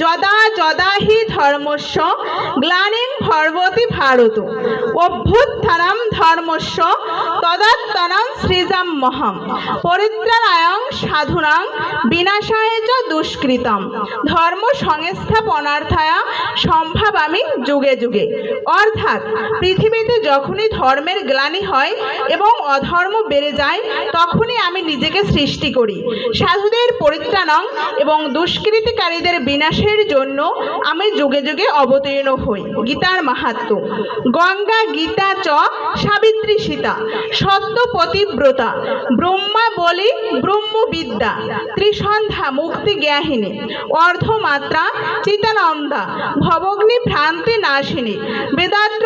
যদা যদা হি ধর্মস্য গ্লানিং ভর্বতি ভারত অভ্যুত্থানাম ধর্মস্য তদাত্তনাম সৃজাম মহম। পরিত্রাণায়ং সাধুনাং বিনাশায় চ দুষ্কৃতম। ধর্ম সংস্থাপনার্থায়া সম্ভাবামি যুগে যুগে। অর্থাৎ পৃথিবীতে যখনই ধর্মের গ্লানি হয় এবং অধর্ম বেড়ে যায়, তখনই আমি নিজেকে সৃষ্টি করি। সাধুদের পরিত্রাণং এবং দুষ্কৃতিকারীদের বিনাশের জন্য আমি যুগে যুগে অবতীর্ণ হই। গীতার মাহাত্ম গঙ্গা, গীতা, চ, সাবিত্রী, সীতা। সত্য পতিব্রতা। ব্রহ্মা বলি ব্রহ্মবিদ্যা। ত্রিসন্ধ্যা, মুক্তি জ্ঞাহিনী। অর্ধমাত্রা, চিতানন্দা। ভবগ্নি, ভ্রান্তি, নাশিনী। বেদাত্রয়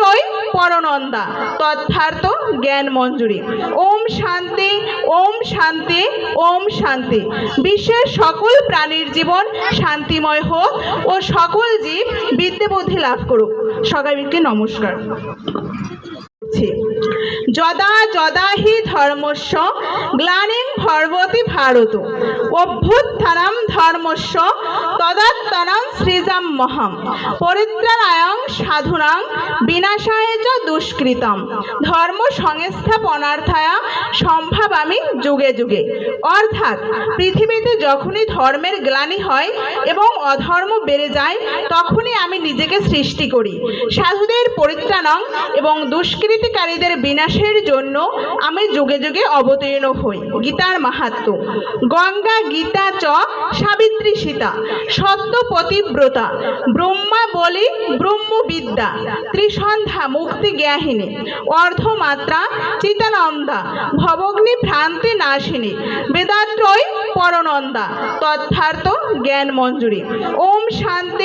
পরনন্দা। তথার্থ জ্ঞান মঞ্জুরি। ওম শান্তি ওম শান্তি ওম শান্তি। বিশ্বের সকল প্রাণীর জীবন শান্তিময় হোক ও সকল জীব বিদ্যে বুদ্ধি লাভ করুক। সবাইকে নমস্কার। যদা যদা হি ধর্মস্য, গ্লানিং ভর্বতি ভারত অভ্যুত্থানাম ধর্মস্য তদাত্তনাম সৃজাম মহম। পরিত্রাণায়ং সাধুনাং বিনাশায় চ দুষ্কৃতম। ধর্ম সংস্থাপনার্থায়া সম্ভাবামি যুগে যুগে। অর্থাৎ পৃথিবীতে যখনই ধর্মের গ্লানি হয় এবং অধর্ম বেড়ে যায়, তখনই আমি নিজেকে সৃষ্টি করি। সাধুদের পরিত্রাণং এবং দুষ্কৃতিকারীদের বিনাশের জন্য আমি যুগে যুগে অবতীর্ণ হই। গীতার মাহাত্ম গঙ্গা, গীতা, চ, সাবিত্রী, সীতা, সত্য, পতিব্রতা, ব্রহ্মা, বলি, ব্রহ্মবিদ্যা, ত্রিসন্ধ্যা, মুক্তি, জ্ঞাহিনী, অর্ধমাত্রা, চিতানন্দা, ভবগ্নি, ভ্রান্তি, নাশিনী, বেদাত্রয়, পরনন্দা তথার্থ জ্ঞান মঞ্জুরি ওম শান্তি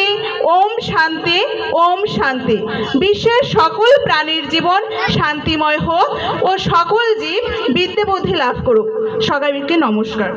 শান্তি, ওম শান্তি। বিশ্বের সকল প্রাণীর জীবন শান্তিময় হোক ও সকল জীব বিদ্যে বুদ্ধি লাভ করুক। সবাইকে নমস্কার।